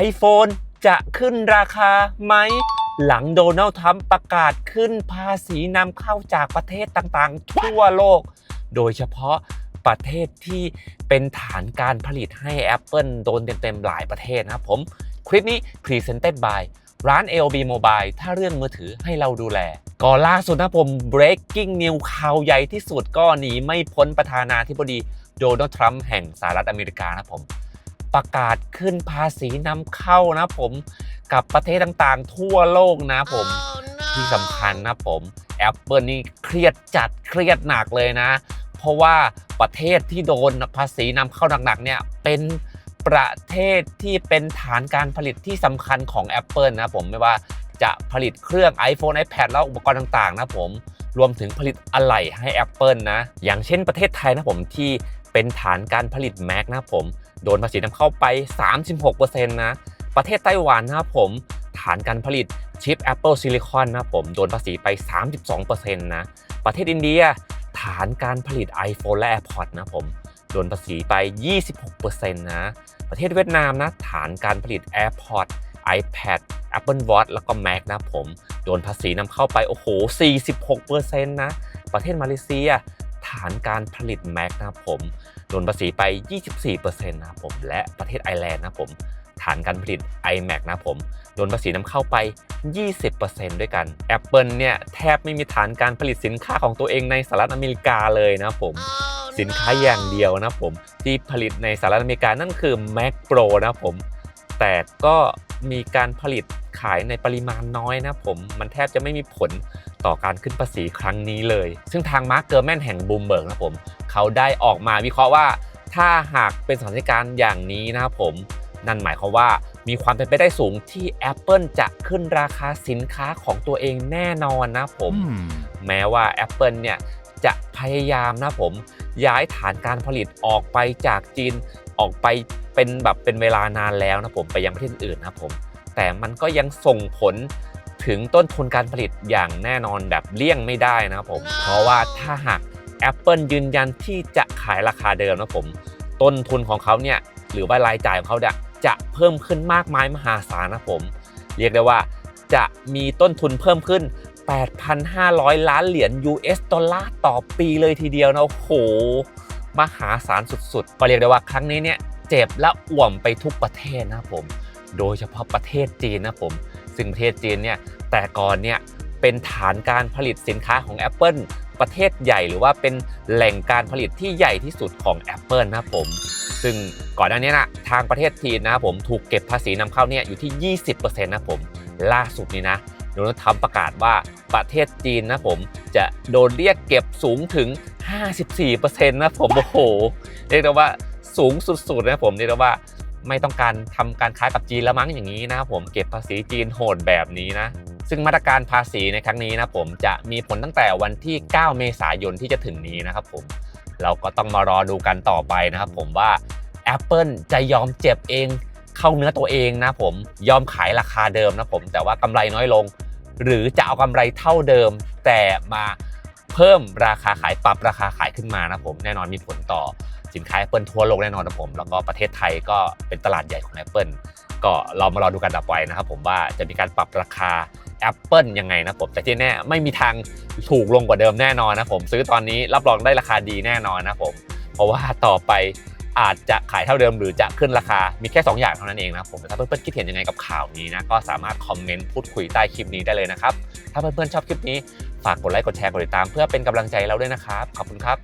iPhone จะขึ้นราคาไหม หลังโดนัลด์ทรัมป์ประกาศขึ้นภาษีนำเข้าจากประเทศต่างๆ ทั่วโลก โดยเฉพาะประเทศที่เป็นฐานการผลิตให้ Apple โดนเต็มๆหลายประเทศนะครับผม คลิปนี้ Presented by ร้าน LB Mobile ถ้าเรื่องมือถือให้เราดูแลก็ล่าสุดนะผม breaking news ข่าวใหญ่ที่สุดก็หนีไม่พ้นประธานาธิบดีโดนัลด์ทรัมป์แห่งสหรัฐอเมริกานะผม ประกาศขึ้นภาษีนำเข้านะผมกับประเทศต่างๆ ทั่วโลกนะผมที่สำคัญนะผม Apple นี่เครียดจัดเครียดหนักเลยนะ เพราะว่าประเทศที่โดนภาษีนำเข้าหนักๆเนี่ยเป็นประเทศที่เป็นฐานการผลิตที่สำคัญของ Apple นะผมไม่ว่าจะผลิตเครื่อง iPhone iPad แล้วอุปกรณ์ต่างๆ นะผมรวมถึงผลิตอะไหล่ให้ Apple นะ อย่างเช่นประเทศไทยนะผมที่ เป็นฐานการผลิต Mac นะผม โดนภาษีนำเข้าไป 36%นะ ประเทศไต้หวันนะผม ฐานการผลิตชิป Apple Silicon นะผม โดนภาษีไป 32%นะ ประเทศอินเดีย ฐานการผลิต iPhone และ AirPods นะผม โดนภาษีไป 26%นะ ประเทศเวียดนามนะ ฐานการผลิต AirPods iPad Apple Watch แล้วก็ Mac นะผม โดนภาษีนำเข้าไป โอ้โห 46%นะ ประเทศมาเลเซียานการผลิต Mac นะครับผมโดนภาษีไป 24%นะครับผมและประเทศไอร์แลนด์นะครับผมฐานการผลิต iMac นะครับผมโดนภาษีนำเข้าไป 20%ด้วยกัน Apple เนี่ยแทบไม่มีฐานการผลิตสินค้าของตัวเองในสหรัฐอเมริกาเลยนะครับผมสินค้าอย่างเดียวนะครับผม ที่ผลิตในสหรัฐอเมริกานั่นคือ Mac Pro นะครับผม แต่ก็มีการผลิตขายในปริมาณน้อยนะครับผม มันแทบจะไม่มีผล ต่อการขึ้นภาษีครั้งนี้เลย ซึ่งทางมาร์คเกอร์แมนแห่งบูมเบิร์กนะครับผม เขาได้ออกมาวิเคราะห์ว่า ถ้าหากเป็นสถานการณ์อย่างนี้นะครับผม นั่นหมายความว่ามีความเป็นไปได้สูงที่ Apple จะขึ้นราคาสินค้าของตัวเองแน่นอนนะผม แม้ว่า Apple เนี่ยจะพยายามนะผม ย้ายฐานการผลิตออกไปจากจีนออกไปเป็นแบบเป็นเวลานานแล้วนะผมไปยังประเทศอื่นนะผม แต่มันก็ยังส่งผล ถึงต้นทุนการผลิตอย่างแน่นอนแบบเลี่ยงไม่ได้นะครับผม เพราะว่าถ้าหาก Apple ยืนยันที่จะขายราคาเดิมนะผม ต้นทุนของเขาเนี่ยหรือว่ารายจ่ายของเขาเนี่ยจะเพิ่มขึ้นมากมายมหาศาลนะผม เรียกได้ว่าจะมีต้นทุนเพิ่มขึ้น 8,500 ล้านเหรียญ US ดอลลาร์ต่อปีเลยทีเดียวนะโอ้โห มหาศาลสุดๆ ก็เรียกได้ว่าครั้งนี้เนี่ยเจ็บและอ่วมไปทุกประเทศนะครับผม โดยเฉพาะประเทศจีนนะผม ซึ่งประเทศจีนเนี่ยแต่ก่อนเนี่ยเป็นฐานการผลิตสินค้าของ Apple ประเทศใหญ่หรือว่าเป็นแหล่งการผลิตที่ใหญ่ที่สุดของ Apple นะครับผม ซึ่งก่อนหน้านี้นะทางประเทศจีนนะครับผมถูกเก็บภาษีนำเข้าเนี่ยอยู่ที่ 20%นะครับผมล่าสุดนี้นะโดนัลด์ทรัมป์ประกาศว่าประเทศจีนนะผมจะโดนเรียกเก็บสูงถึง 54%นะผมโอ้โหเรียกได้ว่าสูงสุดๆนะผมเรียกได้ว่า ไม่ต้องการทำการค้ากับจีนแล้วมั้งอย่างนี้นะครับผมเก็บภาษีจีนโหดแบบนี้นะซึ่งมาตรการภาษีในครั้งนี้นะผมจะมีผลตั้งแต่วันที่ 9 เมษายนที่จะถึงนี้นะครับผมเราก็ต้องมารอดูกันต่อไปนะครับผมว่า Apple จะยอมเจ็บเองเข้าเนื้อตัวเองนะผมยอมขายราคาเดิมนะผมแต่ว่ากำไรน้อยลง หรือจะเอากำไรเท่าเดิมแต่มา เพิ่มราคาขายปรับราคาขายขึ้นมานะผมแน่นอนมีผลต่อสินค้า Apple ทั่วโลกแน่นอนนะผม แล้วก็ประเทศไทยก็เป็นตลาดใหญ่ของ Apple ก็เรามารอดูกันต่อไปนะครับผมว่าจะมีการปรับราคา Apple ยังไงนะผมแต่ที่แน่ไม่มีทางถูกลงกว่าเดิมแน่นอนนะผม ซื้อตอนนี้รับรองได้ราคาดีแน่นอนนะผม เพราะว่าต่อไป อาจจะขายเท่าเดิมหรือจะขึ้นราคา มีแค่ 2 อย่างเท่านั้นเองนะครับผมถ้าเพื่อนๆคิดเห็นยังไงกับข่าวนี้นะ ก็สามารถคอมเมนต์พูดคุยใต้คลิปนี้ได้เลยนะครับ ถ้าเพื่อนๆชอบคลิปนี้ ฝากกดไลค์ กดแชร์ กดติดตาม เพื่อเป็นกำลังใจเราด้วยนะครับ ขอบคุณครับ